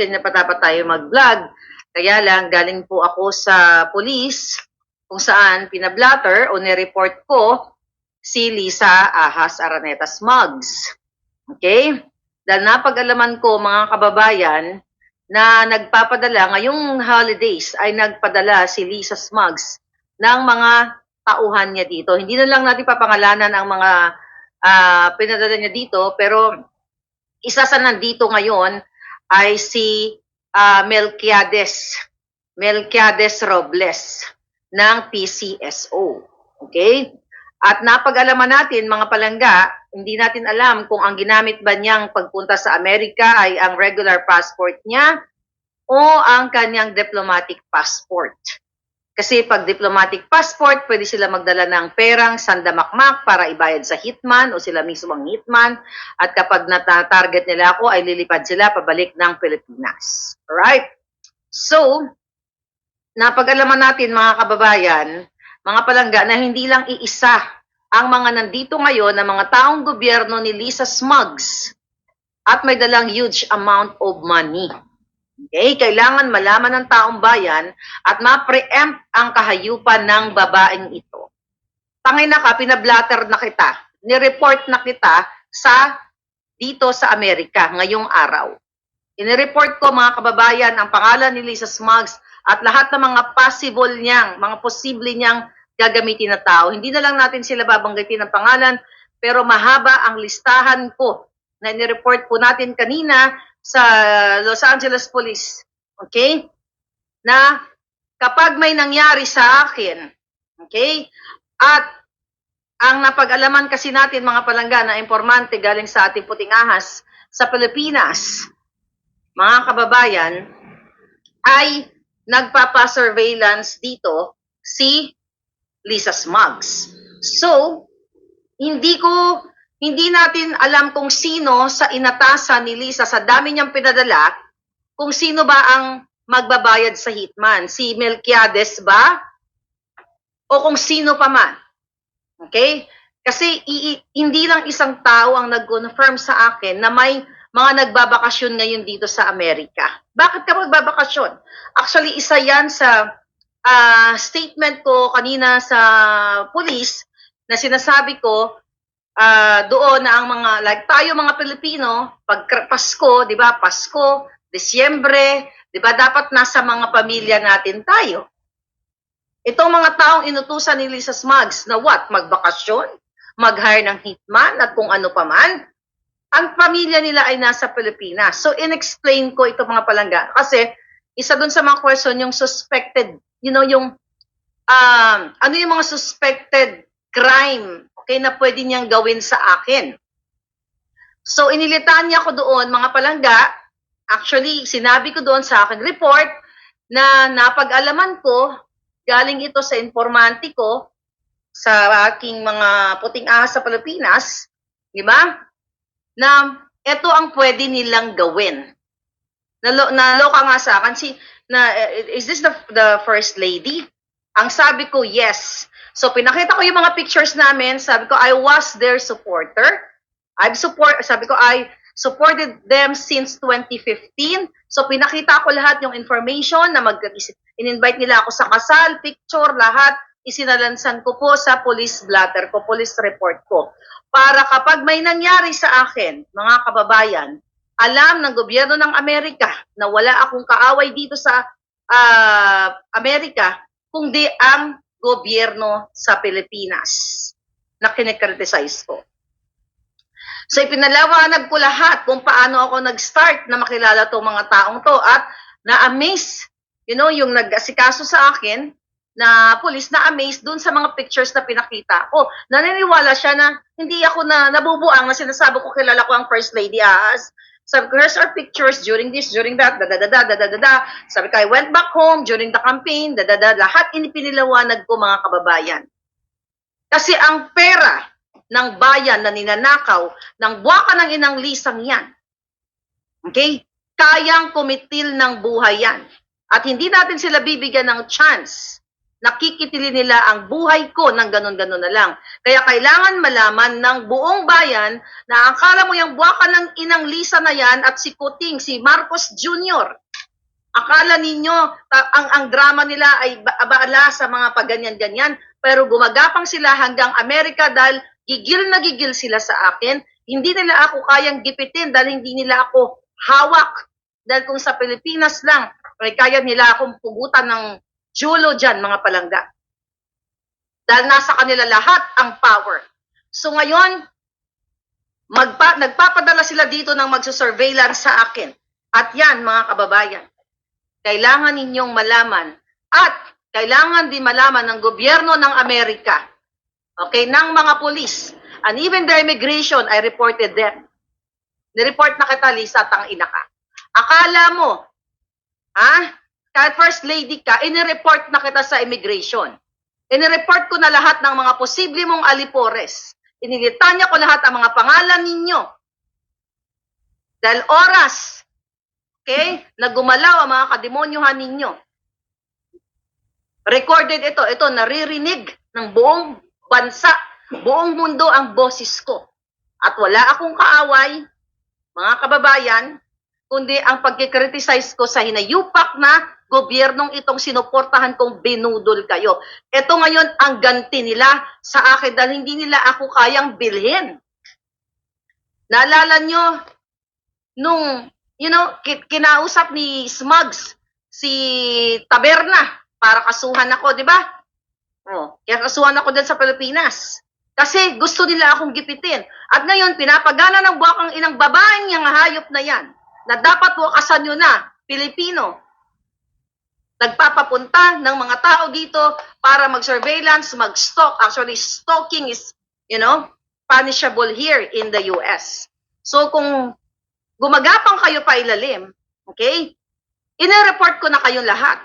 kanina pa dapat tayo mag-vlog. Kaya lang, galing po ako sa police kung saan pinablatter o nireport ko si Lisa Ahas Araneta Smugs. Okay? Dahil napag-alaman ko mga kababayan na nagpapadala ngayong holidays ay nagpadala si Lisa Smugs ng mga tauhan niya dito. Hindi na lang natin papangalanan ang mga ah, pinadala niya dito pero isa sa nandito ngayon ay si ah, Melquiades. Melquiades Robles ng PCSO. Okay? At napag-alaman natin, mga palangga, hindi natin alam kung ang ginamit ba niyang pagpunta sa Amerika ay ang regular passport niya o ang kanyang diplomatic passport. Kasi pag diplomatic passport, pwede sila magdala ng perang sandamakmak para ibayad sa hitman o sila mismo ang hitman. At kapag nata-target nila ako, ay lilipad sila pabalik ng Pilipinas. Alright? So, napag-alaman natin mga kababayan, mga palangga, na hindi lang iisa ang mga nandito ngayon na mga taong gobyerno ni Lisa Smugs at may dalang huge amount of money. Okay, kailangan malaman ng taong bayan at ma-preempt ang kahayupan ng babaeng ito. Tangay na ka, pinablatter na kita, nireport na kita sa dito sa Amerika ngayong araw. Inireport ko mga kababayan ang pangalan ni Lisa Smugs at lahat ng mga possible niyang, mga posible niyang gagamitin na tao. Hindi na lang natin sila babanggitin ng pangalan, pero mahaba ang listahan ko na inireport po natin kanina sa Los Angeles Police. Okay? Na kapag may nangyari sa akin, okay? At ang napag-alaman kasi natin mga palangga na informante galing sa ating puting ahas sa Pilipinas, mga kababayan, ay nagpapa-surveillance dito si Lisa Smugs. So, hindi ko hindi natin alam kung sino sa inatasan ni Lisa sa dami niyang pinadala, kung sino ba ang magbabayad sa hitman. Si Melquiades ba? O kung sino pa man. Okay? Kasi hindi lang isang tao ang nag-confirm sa akin na may mga nagbabakasyon ngayon dito sa Amerika. Bakit ka magbabakasyon? Actually, isa yan sa ah, statement ko kanina sa police na sinasabi ko ah, doon na ang mga, like tayo mga Pilipino, pag Pasko, di ba, Pasko, Disyembre, di ba, dapat nasa mga pamilya natin tayo. Itong mga taong inutusan ni Lisa Smugs na what, magbakasyon, mag-hire ng hitman at kung ano pa man, ang pamilya nila ay nasa Pilipinas. So, in-explain ko ito mga palangga. Kasi, isa dun sa mga question, yung suspected, you know, yung, um, ano yung mga suspected crime, okay, na pwede niyang gawin sa akin. So, inilitan niya ko doon, mga palangga, actually, sinabi ko doon sa akin report na napag-alaman ko, galing ito sa informanti ko, sa aking mga puting ahas sa Pilipinas, di ba? Na ito ang pwede nilang gawin. Nalo, naloka nga sa akin, si, na, eh, is this the, the first lady? Ang sabi ko, yes. So, pinakita ko yung mga pictures namin. Sabi ko, I was their supporter. I've support, sabi ko, I supported them since 2015. So, pinakita ko lahat yung information na mag, in-invite nila ako sa kasal, picture, lahat. Isinalansan ko po sa police blatter ko, police report ko. Para kapag may nangyari sa akin, mga kababayan, alam ng gobyerno ng Amerika na wala akong kaaway dito sa ah, Amerika, kundi ang gobyerno sa Pilipinas na kinikriticize ko. So ipinalawanag ko lahat kung paano ako nag-start na makilala tong mga taong to at na-amaze, you know, yung nag-asikaso sa akin na police na amazed dun sa mga pictures na pinakita ko. Naniniwala siya na hindi ako na nabubuang na sinasabi ko kilala ko ang First Lady Ahas. Sabi ko, here's our pictures during this, during that, da da da da da da da. Sabi ko, I went back home during the campaign, da da da. Lahat inipinilawanag ko mga kababayan. Kasi ang pera ng bayan na ninanakaw ng buwaka ng inang lisang yan, okay, kayang kumitil ng buhay yan. At hindi natin sila bibigyan ng chance nakikitili nila ang buhay ko ng ganun-ganun na lang. Kaya kailangan malaman ng buong bayan na akala mo yung buwaka ng inang Lisa na yan at si Kuting, si Marcos Jr., akala ninyo ang ang drama nila ay ba- abala sa mga paganyan-ganyan pero gumagapang sila hanggang Amerika dahil gigil na gigil sila sa akin hindi nila ako kayang gipitin dahil hindi nila ako hawak dahil kung sa Pilipinas lang ay kaya nila akong pugutan ng julo dyan mga palangga. Dahil nasa kanila lahat ang power. So ngayon magpa, nagpapadala sila dito ng magsusurveillance sa akin. At yan mga kababayan kailangan ninyong malaman at kailangan din malaman ng gobyerno ng Amerika, okay, ng mga pulis, and even the immigration, I reported them. Nireport na kita, Lisa, tang ina ka. Akala mo, ha, kahit first lady ka, inireport na kita sa immigration. Inireport ko na lahat ng mga posible mong alipores. Inilitanya ko lahat ang mga pangalan ninyo. Dahil oras, Okay? Nagumalaw ang mga kademonyohan ninyo. Recorded ito. Ito, naririnig ng buong bansa, buong mundo ang boses ko. At wala akong kaaway, mga kababayan, kundi ang pagkikriticize ko sa hinayupak na gobyernong itong sinuportahan kong binudol kayo. Ito ngayon ang ganti nila sa akin dahil hindi nila ako kayang bilhin. Naalala nyo, nung you know, ki- kinausap ni Smugs si Taberna para kasuhan ako, di ba? Oh, kaya kasuhan ako din sa Pilipinas. Kasi gusto nila akong gipitin. At ngayon, pinapagana ng buwakang inang babaeng niyang hayop na yan, na dapat wakasan nyo na, Pilipino. Nagpapapunta ng mga tao dito para mag-surveillance, mag-stalk. Actually, stalking is, you know, punishable here in the US. So, kung gumagapang kayo pa ilalim, okay? Ine-report ko na kayong lahat.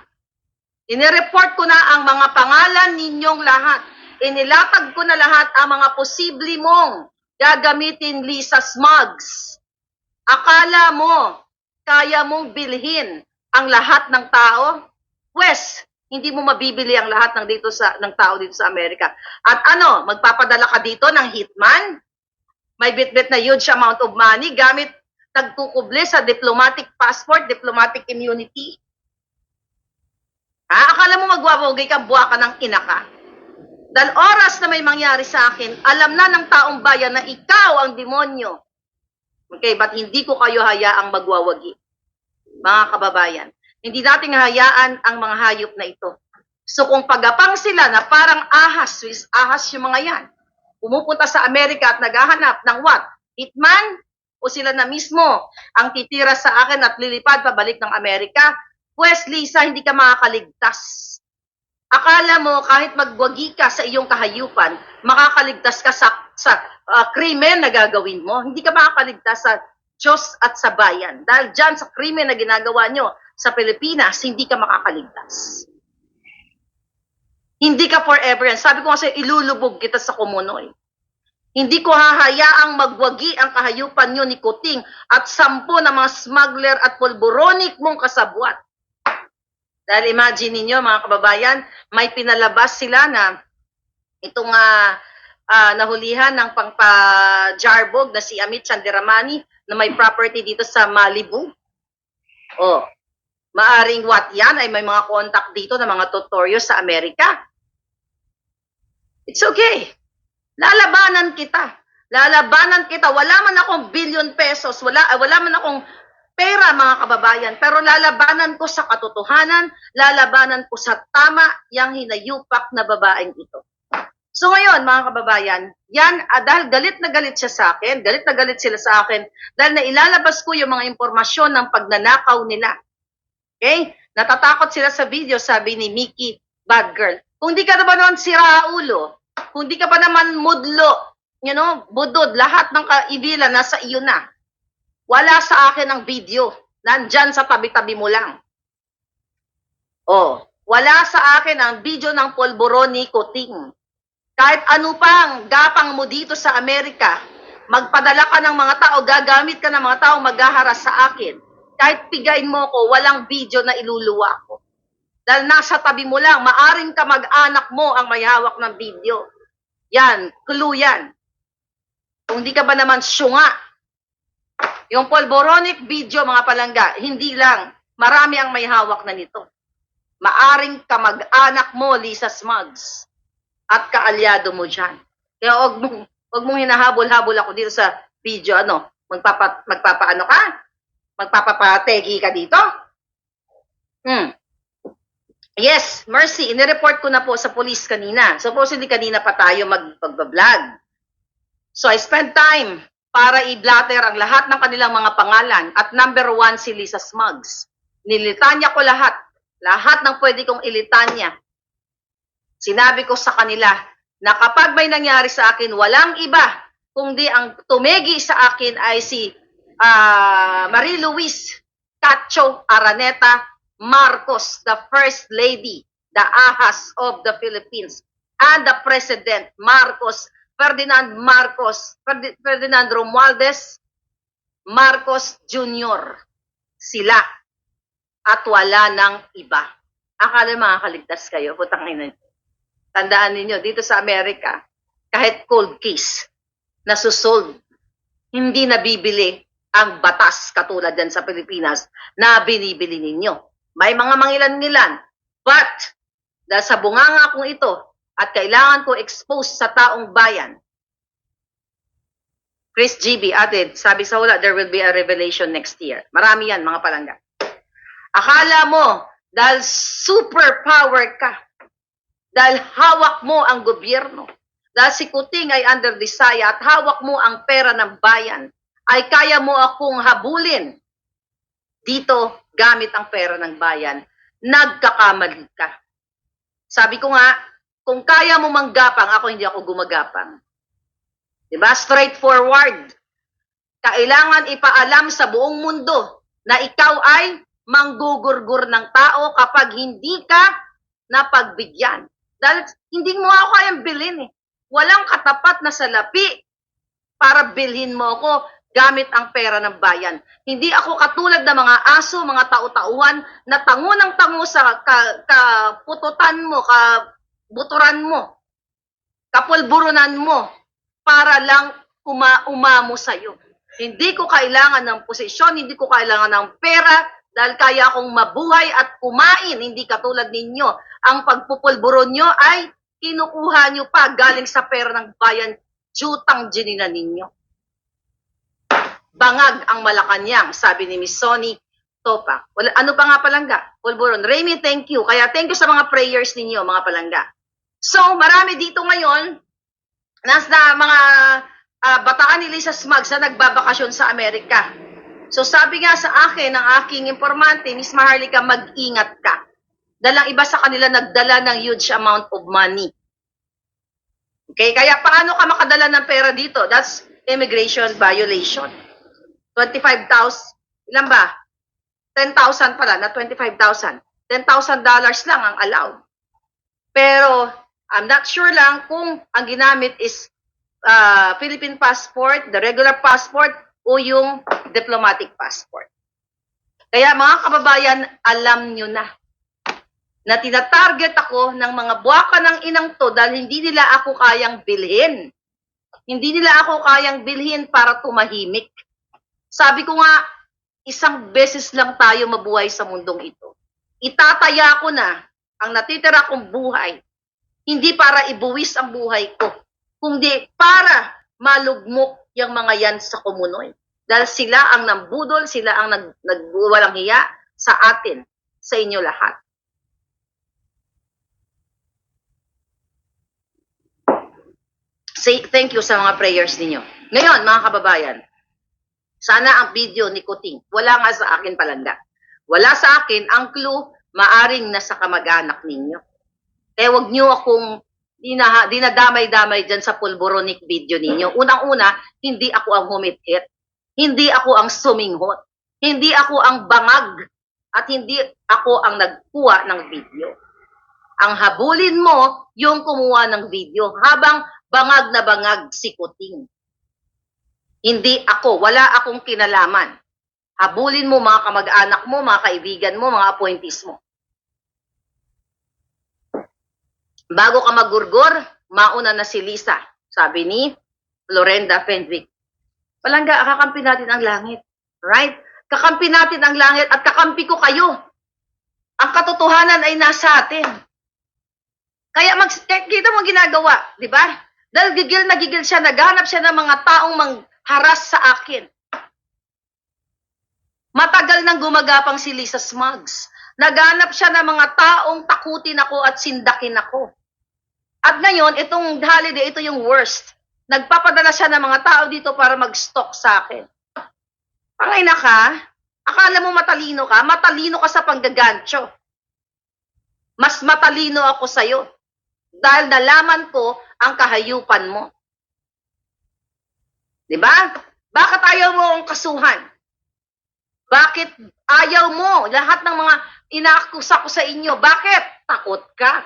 Ine-report ko na ang mga pangalan ninyong lahat. Inilatag ko na lahat ang mga posible mong gagamitin Lisa Smugs. Akala mo, kaya mong bilhin ang lahat ng tao? Wes, hindi mo mabibili ang lahat ng dito sa ng tao dito sa Amerika. At ano, magpapadala ka dito ng hitman? May bitbit na huge amount of money gamit nagkukuble sa diplomatic passport, diplomatic immunity. Ha? Akala mo magwawagay ka, buwa ka ng ina ka? Dahil oras na may mangyari sa akin, alam na ng taong bayan na ikaw ang demonyo. Okay, but hindi ko kayo hayaang magwawagi. Mga kababayan, hindi natin hayaan ang mga hayop na ito. So kung pagapang sila na parang ahas, Swiss ahas yung mga yan, pumupunta sa Amerika at naghahanap ng what? Hitman? O sila na mismo ang titira sa akin at lilipad pabalik ng Amerika? Pues Lisa, hindi ka makakaligtas. Akala mo kahit magwagi ka sa iyong kahayupan, makakaligtas ka sa sa ah, krimen na gagawin mo. Hindi ka makakaligtas sa Diyos at sa bayan. Dahil dyan sa krimen na ginagawa nyo sa Pilipinas, hindi ka makakaligtas. Hindi ka forever yan. Sabi ko kasi ilulubog kita sa kumunoy. Hindi ko hahayaang magwagi ang kahayupan nyo ni Kuting at sampo na mga smuggler at pulboronic mong kasabwat. Dahil imagine ninyo mga kababayan, may pinalabas sila na itong ah, ah, nahulihan ng pangpa-jarbog na si Amit Chandiramani na may property dito sa Malibu. Oh, maaring what yan ay may mga contact dito ng mga tutorial sa Amerika. It's okay. Lalabanan kita. Lalabanan kita. Wala man akong billion pesos. Wala, ah, wala man akong pera mga kababayan. Pero lalabanan ko sa katotohanan. Lalabanan ko sa tama yung hinayupak na babaeng ito. So ngayon, mga kababayan, yan, ah, dahil galit na galit siya sa akin, galit na galit sila sa akin, dahil nailalabas ko yung mga impormasyon ng pagnanakaw nila. Okay? Natatakot sila sa video, sabi ni Mickey Bad Girl. Kung di ka naman naman sira ulo, kung di ka pa naman mudlo, you know, budod, lahat ng kaibilan nasa iyo na. Wala sa akin ang video. Nandyan sa tabi-tabi mo lang. Oh, wala sa akin ang video ng polboroni kuting. Kahit ano pang gapang mo dito sa Amerika, magpadala ka ng mga tao, gagamit ka ng mga tao maghaharas sa akin. Kahit pigain mo ko, walang video na iluluwa ko. Dahil nasa tabi mo lang, maaring kamag-anak mo ang may hawak ng video. Yan, clue yan. Kung di ka ba naman syunga, yung polboronic video, mga palangga, hindi lang, marami ang may hawak na nito. Maaring kamag-anak mo, Lisa Smugs, at kaalyado mo dyan. Kaya huwag mong, huwag mong hinahabol-habol ako dito sa video, ano, magpapa, magpapaano ka? Magpapapategi ka dito? Hmm. Yes, Mercy, inireport ko na po sa police kanina. Supposedly kanina pa tayo mag vlog So I spent time para i-blatter ang lahat ng kanilang mga pangalan at number one si Lisa Smugs. Nilitanya ko lahat. Lahat ng pwede kong ilitanya. Sinabi ko sa kanila na kapag may nangyari sa akin, walang iba kundi ang tumegi sa akin ay si ah, Marie Louise Cacho Araneta Marcos, the First Lady, the Ahas of the Philippines, and the President Marcos, Ferdinand Marcos, Ferdi- Ferdinand Romualdez Marcos Jr. Sila. At wala ng iba. Akala makakaligtas kayo, putang ina. Tandaan ninyo, dito sa Amerika, kahit cold case, nasusolve, hindi nabibili ang batas katulad yan sa Pilipinas na binibili ninyo. May mga mangilan-ngilan. But, dahil sa bunganga kong ito at kailangan ko expose sa taong bayan, Chris GB, ate, sabi sa wala, there will be a revelation next year. Marami yan, mga palangga. Akala mo, dahil superpower ka, dahil hawak mo ang gobyerno, dahil si Kuting ay under desaya at hawak mo ang pera ng bayan, ay kaya mo akong habulin dito gamit ang pera ng bayan, nagkakamali ka. Sabi ko nga, kung kaya mo manggapang, ako hindi ako gumagapang. Diba? Straightforward. Kailangan ipaalam sa buong mundo na ikaw ay manggugurgur ng tao kapag hindi ka napagbigyan. Dahil hindi mo ako kayang bilhin eh. Walang katapat na salapi para bilhin mo ako gamit ang pera ng bayan. Hindi ako katulad ng mga aso, mga tao-tauhan na tango ng tango sa ka, kapututan mo, kabuturan mo, kapulburunan mo para lang uma umamo sa'yo. Hindi ko kailangan ng posisyon, hindi ko kailangan ng pera dahil kaya akong mabuhay at kumain, hindi katulad ninyo. Ang pagpupulburon nyo ay kinukuha nyo pa galing sa pera ng bayan, jutang ginina ninyo. Bangag ang Malacanang, sabi ni Miss Sonny Topa. Wala, ano pa nga palangga? Pulburon. Remy, thank you. Kaya thank you sa mga prayers ninyo, mga palangga. So, marami dito ngayon, nasa mga ah, bataan ni Lisa Smugs na nagbabakasyon sa Amerika. So, sabi nga sa akin, ng aking informante, Miss Maharlika, mag-ingat ka. Dalang iba sa kanila nagdala ng huge amount of money. Okay, kaya paano ka makadala ng pera dito? That's immigration violation. 25,000, ilan ba? 10,000 pala, na 25,000. $10,000 dollars lang ang allowed. Pero, I'm not sure lang kung ang ginamit is uh, Philippine passport, the regular passport, o yung diplomatic passport. Kaya mga kababayan, alam nyo na na tinatarget ako ng mga buwaka ng inang to dahil hindi nila ako kayang bilhin. Hindi nila ako kayang bilhin para tumahimik. Sabi ko nga, isang beses lang tayo mabuhay sa mundong ito. Itataya ko na ang natitira kong buhay, hindi para ibuwis ang buhay ko, kundi para malugmok yung mga yan sa kumunoy. Dahil sila ang nambudol, sila ang nag, nagwalang hiya sa atin, sa inyo lahat. Say, thank you sa mga prayers ninyo. Ngayon, mga kababayan, sana ang video ni Kuting, wala nga sa akin palanda. Wala sa akin, ang clue, maaring nasa kamag-anak ninyo. Kaya wag niyo akong dina, dinadamay-damay dyan sa pulboronic video ninyo. Unang-una, hindi ako ang humit-hit. Hindi ako ang suminghot. Hindi ako ang bangag. At hindi ako ang nagkuha ng video. Ang habulin mo, yung kumuha ng video. Habang bangag na bangag si Kuting. Hindi ako, wala akong kinalaman. Habulin mo mga kamag-anak mo, mga kaibigan mo, mga appointees mo. Bago ka magurgor, mauna na si Lisa. Sabi ni Lorenda Fenwick. Palangga, kakampi natin ang langit. Right? Kakampi natin ang langit at kakampi ko kayo. Ang katotohanan ay nasa atin. Kaya mag, kita mo ginagawa, di ba? Dahil gigil na gigil siya, naghanap siya ng mga taong mangharas sa akin. Matagal nang gumagapang si Lisa Smugs. Naghanap siya ng mga taong takutin ako at sindakin ako. At ngayon, itong holiday, ito yung worst. Nagpapadala siya ng mga tao dito para mag-stalk sa akin. Pangay na ka, akala mo matalino ka, matalino ka sa panggagancho. Mas matalino ako sa'yo. Dahil nalaman ko ang kahayupan mo. Di ba? Bakit ayaw mo ang kasuhan? Bakit ayaw mo lahat ng mga inaakusa ko sa inyo? Bakit? Takot ka.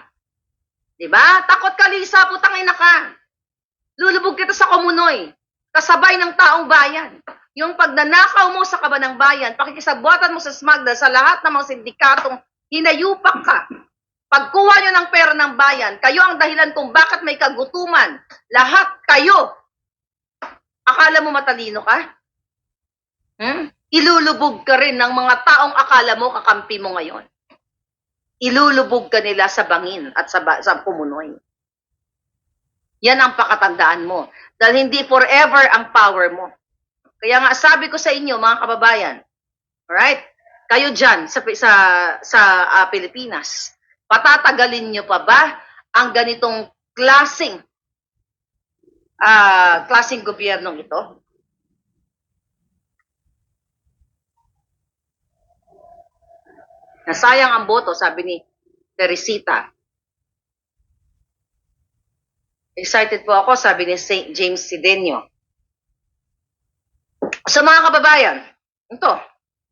Di ba? Takot ka, Lisa, putang ina ka. Lulubog kita sa komunoy. Kasabay ng taong bayan. Yung pagnanakaw mo sa kabanang bayan, pakikisabwatan mo sa smuggle sa lahat ng mga sindikatong hinayupak ka. Pagkuha nyo ng pera ng bayan, kayo ang dahilan kung bakit may kagutuman. Lahat kayo. Akala mo matalino ka? Hmm? Ilulubog ka rin ng mga taong akala mo kakampi mo ngayon. Ilulubog ka nila sa bangin at sa, sa pumunoy. Yan ang pakatandaan mo. Dahil hindi forever ang power mo. Kaya nga sabi ko sa inyo mga kababayan, alright? Kayo dyan sa sa sa ah, Pilipinas, patatagalin nyo pa ba ang ganitong klasing ah klasing gobyernong ito? Nasayang ang boto, sabi ni Teresita. Excited po ako, sabi ni St. James Sidenio. Sa mga kababayan, ito.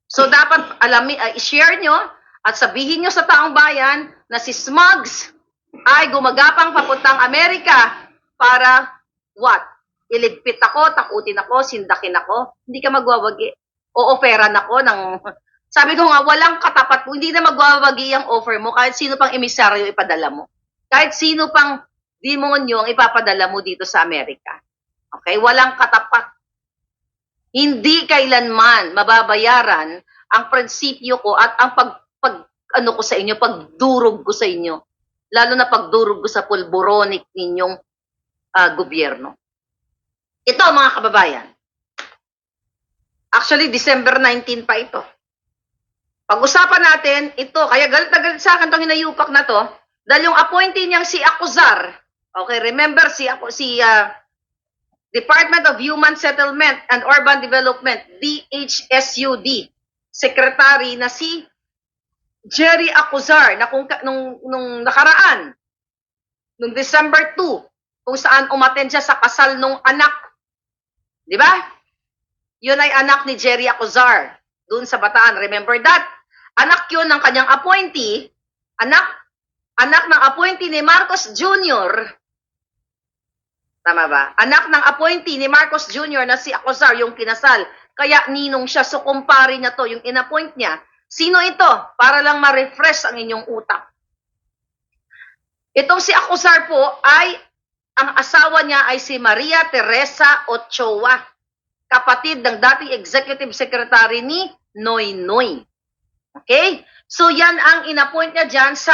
So dapat alami, uh, i-share nyo at sabihin nyo sa taong bayan na si Smugs ay gumagapang papuntang Amerika para what? Iligpit ako, takutin ako, sindakin ako. Hindi ka magwawagi. O-offeran ako ng... Sabi ko nga, walang katapat mo. Hindi na magwawagi ang offer mo kahit sino pang emisaryo ipadala mo. Kahit sino pang demonyo ang ipapadala mo dito sa Amerika. Okay? Walang katapat. Hindi kailanman mababayaran ang prinsipyo ko at ang pag, pag ano ko sa inyo, pagdurog ko sa inyo. Lalo na pagdurog ko sa pulboronic ninyong ah, gobyerno. Ito mga kababayan. Actually, December 19 pa ito. Pag-usapan natin, ito, kaya galit na galit sa akin itong hinayupak na to, dahil yung appointee niyang si Acuzar, okay, remember si, si ah, Department of Human Settlement and Urban Development, DHSUD, secretary na si Jerry Acuzar, na kung, nung, nung nakaraan, nung December 2, kung saan umaten siya sa kasal nung anak. Di ba? Yun ay anak ni Jerry Acuzar, doon sa Bataan. Remember that? Anak yun ng kanyang appointee, anak, anak ng appointee ni Marcos Jr., Tama ba? Anak ng appointee ni Marcos Jr. na si Acosar, yung kinasal. Kaya ninong siya, so kumpare niya to, yung inappoint niya. Sino ito? Para lang ma-refresh ang inyong utak. Itong si Acosar po ay, ang asawa niya ay si Maria Teresa Ochoa, kapatid ng dating executive secretary ni Noy Noy. Okay? So yan ang inappoint niya dyan sa,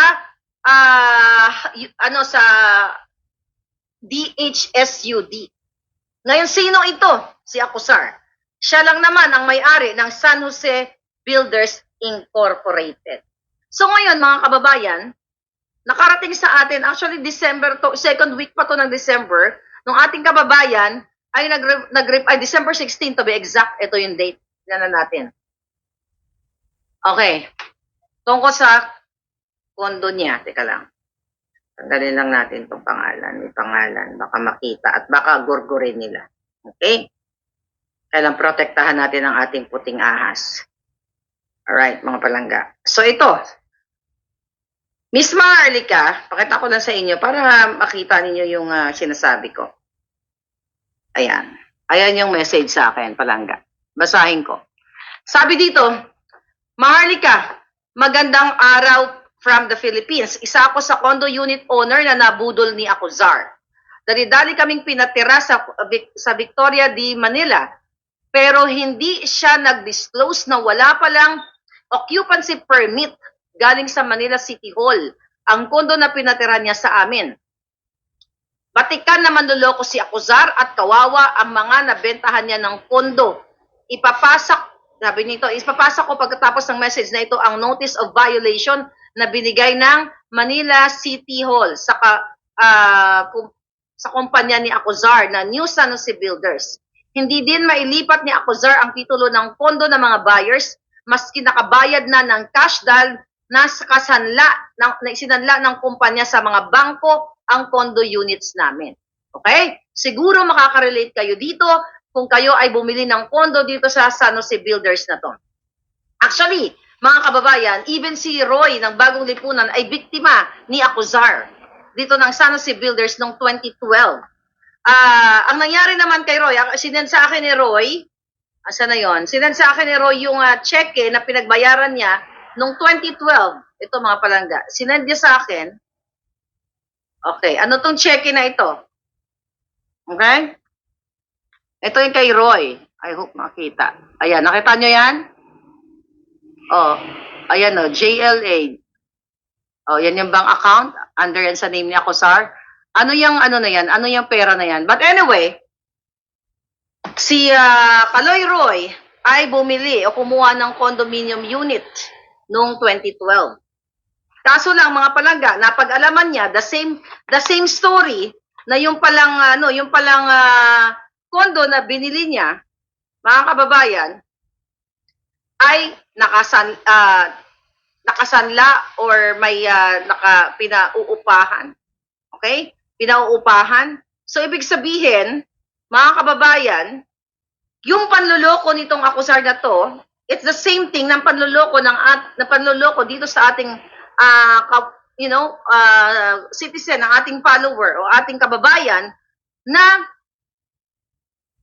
y- ano, sa DHSUD. Ngayon, sino ito? Si Acusar. Siya lang naman ang may-ari ng San Jose Builders Incorporated. So ngayon, mga kababayan, nakarating sa atin, actually December to, second week pa to ng December, nung ating kababayan ay nag, nag ay December 16 to be exact, ito yung date. Na natin. Okay. Tungkol sa kondo niya, teka lang. Tanggalin lang natin itong pangalan. May pangalan. Baka makita at baka gurgurin nila. Okay? Kailang protektahan natin ang ating puting ahas. Alright, mga palangga. So ito. Miss Marlica, pakita ko lang sa inyo para makita ninyo yung ah, sinasabi ko. Ayan. Ayan yung message sa akin, palangga. Basahin ko. Sabi dito, Maharlika, magandang araw from the Philippines. Isa ako sa condo unit owner na nabudol ni Acuzar. Dali-dali kaming pinatira sa, sa Victoria di Manila. Pero hindi siya nag-disclose na wala palang occupancy permit galing sa Manila City Hall. Ang kondo na pinatira niya sa amin. Batikan na manloloko si Acuzar at kawawa ang mga nabentahan niya ng kondo. Ipapasak, sabi nito, ipapasak ko pagkatapos ng message na ito ang notice of violation na binigay ng Manila City Hall sa kum- sa kumpanya ni Acuzar na New San Builders. Hindi din mailipat ni Acuzar ang titulo ng pondo ng mga buyers maski nakabayad na ng cash dahil nasa kasanla ng, na isinanla ng kumpanya sa mga bangko ang condo units namin. Okay? Siguro makaka-relate kayo dito kung kayo ay bumili ng condo dito sa San Jose Builders na to. Actually, mga kababayan, even si Roy ng Bagong Lipunan ay biktima ni Acuzar dito ng San Jose Builders noong 2012. Ah, ang nangyari naman kay Roy, ang- sinend sa akin ni Roy, asa na yon? Sinend sa akin ni Roy yung ah, cheque na pinagbayaran niya noong 2012. Ito mga palangga. Sinend niya sa akin. Okay, ano tong cheque na ito? Okay? Ito yung kay Roy. I hope makita. Ayan, nakita nyo yan? Oh, ayan o, JLA. Oh, yan yung bank account. Under yan sa name ni Akosar. Ano yung ano na yan? Ano yung pera na yan? But anyway, si ah, Kaloy Roy ay bumili o kumuha ng condominium unit noong 2012. Kaso lang mga palangga, napag-alaman niya the same the same story na yung palang ano, yung palang ah, condo na binili niya, mga kababayan, ay nakasan ah, nakasanla or may ah, naka pinauupahan. Okay? Pinauupahan. So ibig sabihin, mga kababayan, yung panluloko nitong akusar na to, it's the same thing ng panluloko ng at na panluloko dito sa ating ah, ka- you know, ah, citizen, ng ating follower o ating kababayan na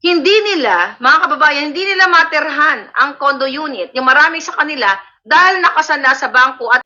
hindi nila, mga kababayan, hindi nila materhan ang condo unit, yung marami sa kanila, dahil nakasanla sa bangko at